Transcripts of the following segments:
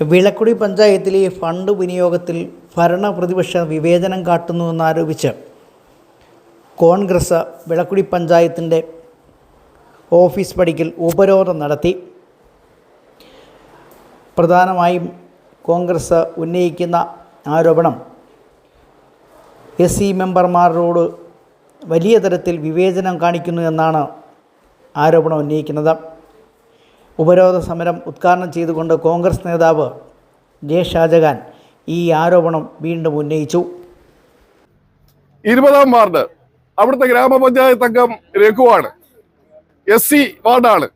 വിളക്കുടി പഞ്ചായത്തിലെ ഫണ്ട് വിനിയോഗത്തിൽ ഭരണ പ്രതിപക്ഷ വിവേചനം കാട്ടുന്നുവെന്നാരോപിച്ച് കോൺഗ്രസ് വിളക്കുടി പഞ്ചായത്തിന്റെ ഓഫീസ് പടിക്കൽ ഉപരോധം നടത്തി. പ്രധാനമായും കോൺഗ്രസ് ഉന്നയിക്കുന്ന ആരോപണം എസ് സി മെമ്പർമാരോട് വലിയ തരത്തിൽ വിവേചനം കാണിക്കുന്നു എന്നാണ് ആരോപണം ഉന്നയിക്കുന്നത്. ഉപരോധ സമരം ഉദ്ഘാടനം ചെയ്തുകൊണ്ട് കോൺഗ്രസ് നേതാവ് ജെ ഷാജഹാൻ ഈ ആരോപണം വീണ്ടും ഉന്നയിച്ചു. ഇരുപതാം വാർഡ് അവിടുത്തെ ഗ്രാമപഞ്ചായത്ത് അംഗം രഘുവാണ്. S C വാർഡാണ്.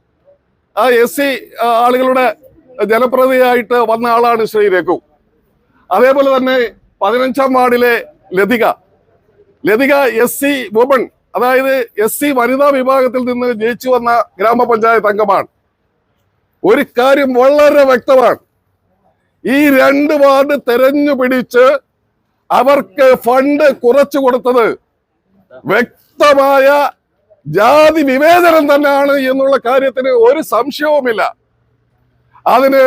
ആ എസ് സി ആളുകളുടെ ജനപ്രതിയായിട്ട് വന്ന ആളാണ് ശ്രീ രഘു. അതേപോലെ തന്നെ പതിനഞ്ചാം വാർഡിലെ Lathika. Lathika S C woman അതായത് എസ് സി വനിതാ വിഭാഗത്തിൽ നിന്ന് ജയിച്ചു വന്ന ഗ്രാമപഞ്ചായത്ത് അംഗമാണ്. ഒരു കാര്യം വളരെ വ്യക്തമാണ്. ഈ രണ്ട് വാർഡ് തെരഞ്ഞു പിടിച്ച് അവർക്ക് ഫണ്ട് കുറച്ചു കൊടുത്തത് വ്യക്തമായ ജാതി വിവേചനം തന്നെയാണ് എന്നുള്ള കാര്യത്തിന് ഒരു സംശയവുമില്ല. അതിന്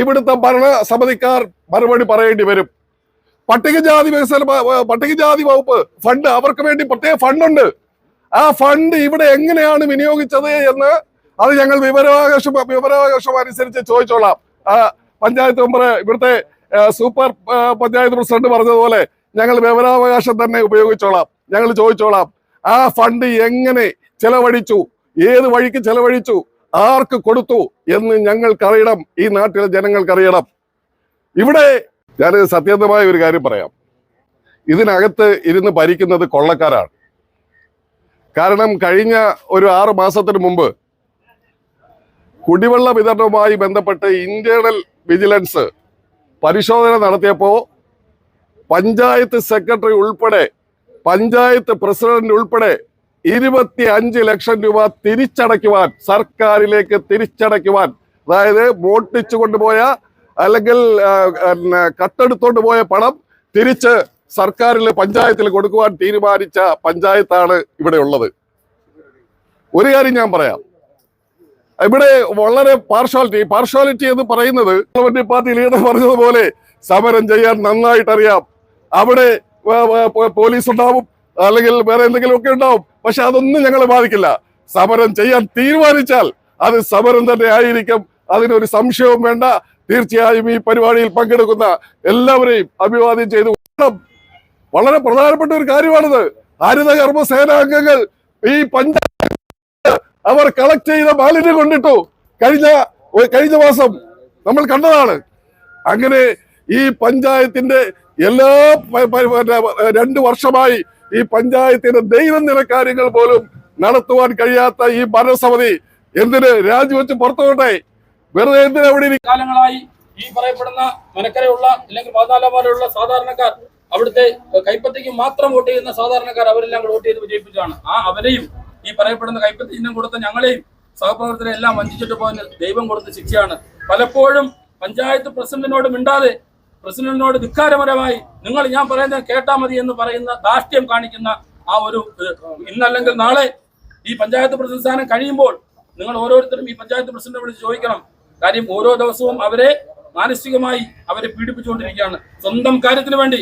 ഇവിടുത്തെ ഭരണസമിതിക്കാർ മറുപടി പറയേണ്ടി വരും. പട്ടികജാതി വികസന പട്ടികജാതി വകുപ്പ് ഫണ്ട് അവർക്ക് വേണ്ടി പ്രത്യേക ഫണ്ടുണ്ട്. ആ ഫണ്ട് ഇവിടെ എങ്ങനെയാണ് വിനിയോഗിച്ചത് എന്ന് അത് ഞങ്ങൾ വിവരാവകാശം വിവരാവകാശം അനുസരിച്ച് ചോദിച്ചോളാം. പഞ്ചായത്ത് മെമ്പർ ഇവിടുത്തെ സൂപ്പർ പഞ്ചായത്ത് പ്രസിഡന്റ് പറഞ്ഞതുപോലെ ഞങ്ങൾ വിവരാവകാശം തന്നെ ഉപയോഗിച്ചോളാം. ഞങ്ങൾ ചോദിച്ചോളാം. ആ ഫണ്ട് എങ്ങനെ ചെലവഴിച്ചു? ഏത് വഴിക്ക് ചെലവഴിച്ചു? ആർക്ക് കൊടുത്തു? എന്ന് ഞങ്ങൾക്കറിയണം. ഈ നാട്ടിലെ ജനങ്ങൾക്കറിയണം. ഇവിടെ ഞാൻ സത്യസന്ധമായ ഒരു കാര്യം പറയാം. ഇതിനകത്ത് ഇരുന്ന് ഭരിക്കുന്നത് കൊള്ളക്കാരാണ്. കാരണം കഴിഞ്ഞ ഒരു ആറ് മാസത്തിന് മുമ്പ് കുടിവെള്ള വിതരണവുമായി ബന്ധപ്പെട്ട് ഇന്റേണൽ വിജിലൻസ് പരിശോധന നടത്തിയപ്പോൾ പഞ്ചായത്ത് സെക്രട്ടറി ഉൾപ്പെടെ പഞ്ചായത്ത് പ്രസിഡന്റ് ഉൾപ്പെടെ ഇരുപത്തി അഞ്ച് ലക്ഷം രൂപ തിരിച്ചടയ്ക്കുവാൻ സർക്കാരിലേക്ക് തിരിച്ചടയ്ക്കുവാൻ അതായത് മോട്ടിച്ചു കൊണ്ടുപോയ അല്ലെങ്കിൽ കട്ടെടുത്തോണ്ട് പോയ പണം തിരിച്ച് സർക്കാരിൽ പഞ്ചായത്തിൽ കൊടുക്കുവാൻ തീരുമാനിച്ച പഞ്ചായത്താണ് ഇവിടെ ഉള്ളത്. ഒരു കാര്യം ഞാൻ പറയാം. ഇവിടെ വളരെ പാർഷ്വാലിറ്റി പാർഷ്വാലിറ്റി എന്ന് പറയുന്നത് ഗവൺമെന്റ് പാർട്ടി ലീഡർ പറഞ്ഞതുപോലെ സമരം ചെയ്യാൻ നന്നായിട്ട് അറിയാം അവിടെ പോലീസ് ഉണ്ടാവും അല്ലെങ്കിൽ വേറെ എന്തെങ്കിലും ഒക്കെ ഉണ്ടാവും പക്ഷെ അതൊന്നും ഞങ്ങളെ ബാധിക്കില്ല. സമരം ചെയ്യാൻ തീരുമാനിച്ചാൽ അത് സമരം തന്നെ ആയിരിക്കും. അതിനൊരു സംശയവും വേണ്ട. തീർച്ചയായും ഈ പരിപാടിയിൽ പങ്കെടുക്കുന്ന എല്ലാവരെയും അഭിവാദ്യം ചെയ്തു. വളരെ പ്രധാനപ്പെട്ട ഒരു കാര്യമാണിത്. ഹരിതകർമ്മ സേനാംഗങ്ങൾ ഈ പഞ്ചായത്ത് അവർ കളക്ട് ചെയ്ത മാലിന്യം കൊണ്ടിട്ടു. കഴിഞ്ഞ കഴിഞ്ഞ മാസം നമ്മൾ കണ്ടതാണ്. അങ്ങനെ ഈ പഞ്ചായത്തിന്റെ എല്ലാ രണ്ട് വർഷമായി ഈ പഞ്ചായത്തിന്റെ ദൈനംദിന കാര്യങ്ങൾ പോലും നടത്തുവാൻ കഴിയാത്ത ഈ ഭരണസമിതി എന്തിന് രാജിവെച്ച് പുറത്തുകൊണ്ടേ? വെറുതെ എന്തിനാ അവിടെ? കാലങ്ങളായി ഈ പറയപ്പെടുന്ന മനക്കരയുള്ള അല്ലെങ്കിൽ പതിനാലാം സാധാരണക്കാർ അവിടുത്തെ കൈപ്പത്തിക്ക് മാത്രം വോട്ട് ചെയ്യുന്ന സാധാരണക്കാർ അവരെല്ലാം കൂടെ വോട്ട് ചെയ്ത് വിജയിപ്പിച്ചതാണ്. ആ അവരെയും ഈ പറയപ്പെടുന്ന കൈപ്പത്തി ചിഹ്നം കൊടുത്ത ഞങ്ങളെയും സഹപ്രവർത്തകരെ എല്ലാം വഞ്ചിച്ചിട്ട് പോകാൻ ദൈവം കൊടുത്ത ശിക്ഷയാണ്. പലപ്പോഴും പഞ്ചായത്ത് പ്രസിഡന്റിനോട് മിണ്ടാതെ പ്രസിഡന്റിനോട് ധിക്കാരപരമായി നിങ്ങൾ ഞാൻ പറയുന്നത് കേട്ടാ മതി എന്ന് പറയുന്ന ധാർഷ്ട്യം കാണിക്കുന്ന ആ ഒരു ഇന്നല്ലെങ്കിൽ നാളെ ഈ പഞ്ചായത്ത് പ്രസിഡന്റ് സ്ഥാനം കഴിയുമ്പോൾ നിങ്ങൾ ഓരോരുത്തരും ഈ പഞ്ചായത്ത് പ്രസിഡന്റ് വിളിച്ച് ചോദിക്കണം. കാര്യം ഓരോ ദിവസവും അവരെ മാനസികമായി അവരെ പീഡിപ്പിച്ചുകൊണ്ടിരിക്കുകയാണ്. സ്വന്തം കാര്യത്തിന് വേണ്ടി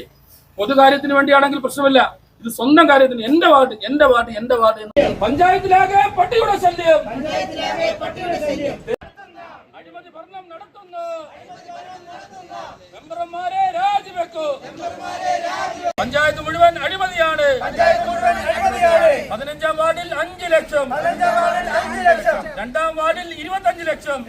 പൊതുകാര്യത്തിന് വേണ്ടിയാണെങ്കിൽ പ്രശ്നമില്ല. ഇത് സ്വന്തം കാര്യത്തിന് എന്റെ വാർഡ് എന്റെ വാർഡ് എന്റെ വാർഡ് എന്ന്. പഞ്ചായത്തിലാകെ പട്ടിയുടെ ശല്യം. അഴിമതി ഭരണം നടത്തുന്നു. മെമ്പർമാരെ രാജിവെക്കൂ. പഞ്ചായത്ത് മുഴുവൻ അഴിമതിയാണ്. പതിനഞ്ചാം വാർഡിൽ അഞ്ച് ലക്ഷം. രണ്ടാം വാർഡിൽ ഇരുപത്തഞ്ച് ലക്ഷം.